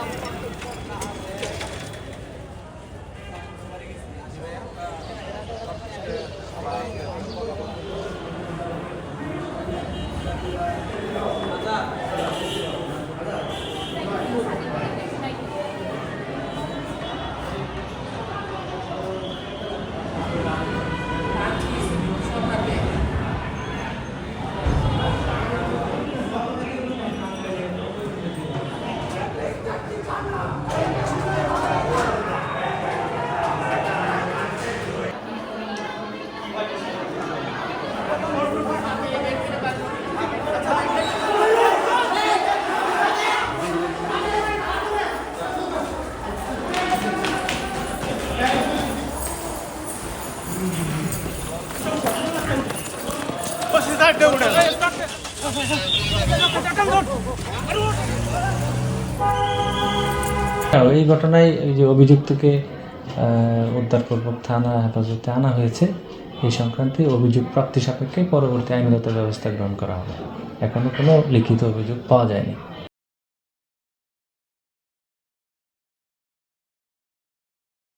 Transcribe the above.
감사합니다. এই ঘটনায় এই যে অভিযুক্তকে উদ্ধারপূর্বক থানা হেফাজতে আনা হয়েছে। এই সংক্রান্তে অভিযোগ প্রাপ্তি সাপেক্ষে পরবর্তী আইনগত ব্যবস্থা গ্রহণ করা হবে। এখনও কোনো লিখিত অভিযোগ পাওয়া যায়নি।